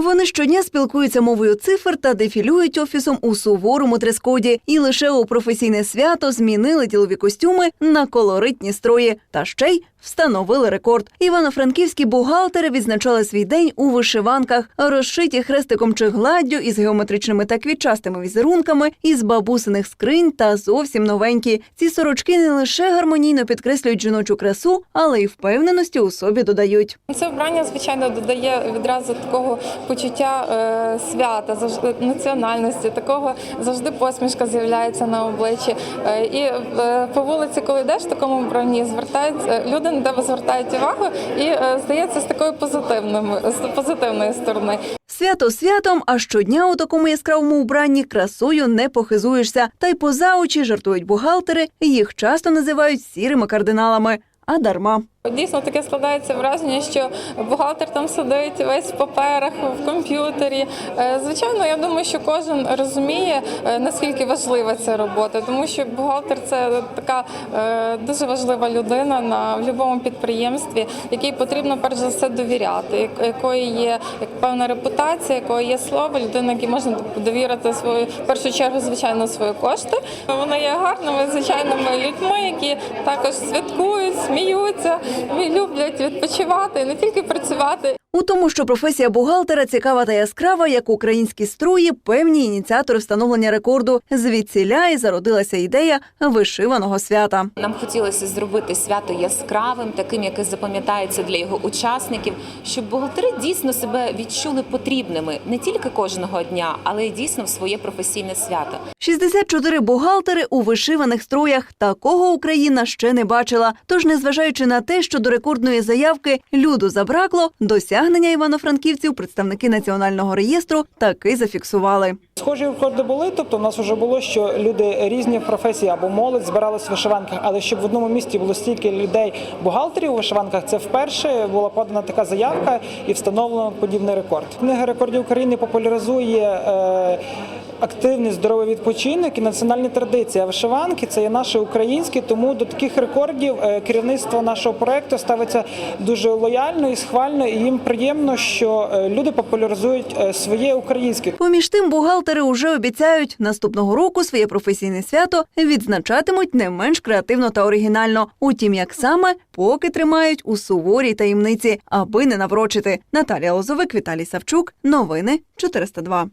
Вони щодня спілкуються мовою цифр та дефілюють офісом у суворому дрес-коді. І лише у професійне свято змінили ділові костюми на колоритні строї. Та ще й встановили рекорд. Івано-франківські бухгалтери відзначали свій день у вишиванках, розшиті хрестиком чи гладдю із геометричними та квітчастими візерунками, із бабусиних скринь та зовсім новенькі. Ці сорочки не лише гармонійно підкреслюють жіночу красу, але й впевненості у собі додають. Це вбрання, звичайно, додає відразу такого почуття е, свята, завжди національності, такого завжди посмішка з'являється на обличчі. Е, і е, по вулиці, коли йдеш в такому вбранні, звертають е, люди на тебе звертають увагу, і е, здається з такою позитивною, з позитивної сторони. Свято святом, а щодня у такому яскравому убранні красою не похизуєшся. Та й поза очі жартують бухгалтери. Їх часто називають сірими кардиналами. А дарма. Дійсно таке складається враження, що бухгалтер там сидить весь в паперах, в комп'ютері. Е, Звичайно, я думаю, що кожен розуміє, е, наскільки важлива ця робота, тому що бухгалтер це така е, дуже важлива людина на в будь-якому підприємстві, якій потрібно перш за все довіряти, якої є як певна репутація, якої є слово, людина, якій можна довірити свою в першу чергу, звичайно, свої кошти. Вони є гарними, звичайними людьми, які також святкують, сміються, люблять відпочивати, не тільки працювати. У тому, що професія бухгалтера цікава та яскрава, як українські строї, певні ініціатори встановлення рекорду. Звідсіля і зародилася ідея вишиваного свята. Нам хотілося зробити свято яскравим, таким, яке запам'ятається для його учасників, щоб бухгалтери дійсно себе відчули потрібними не тільки кожного дня, але й дійсно в своє професійне свято. 64 бухгалтери у вишиваних строях. Такого Україна ще не бачила. Тож, незважаючи на те, що до рекордної заявки люду забракло, досягнення івано-франківців представники національного реєстру таки зафіксували. Схожі рекорди були, тобто в нас вже було, що люди різні професії або молодь збирались в вишиванках, але щоб в одному місті було стільки людей бухгалтерів у вишиванках, це вперше була подана така заявка і встановлено подібний рекорд. Книга рекордів України популяризує. Е, Активний здоровий відпочинок і національні традиції. А вишиванки це є наше українське, тому до таких рекордів е, керівництво нашого проекту ставиться дуже лояльно і схвально. І їм приємно, що е, люди популяризують своє українське. Поміж тим, бухгалтери уже обіцяють, наступного року своє професійне свято відзначатимуть не менш креативно та оригінально. Утім, як саме, поки тримають у суворій таємниці, аби не наврочити. Наталія Лозовик, Віталій Савчук. Новини 402.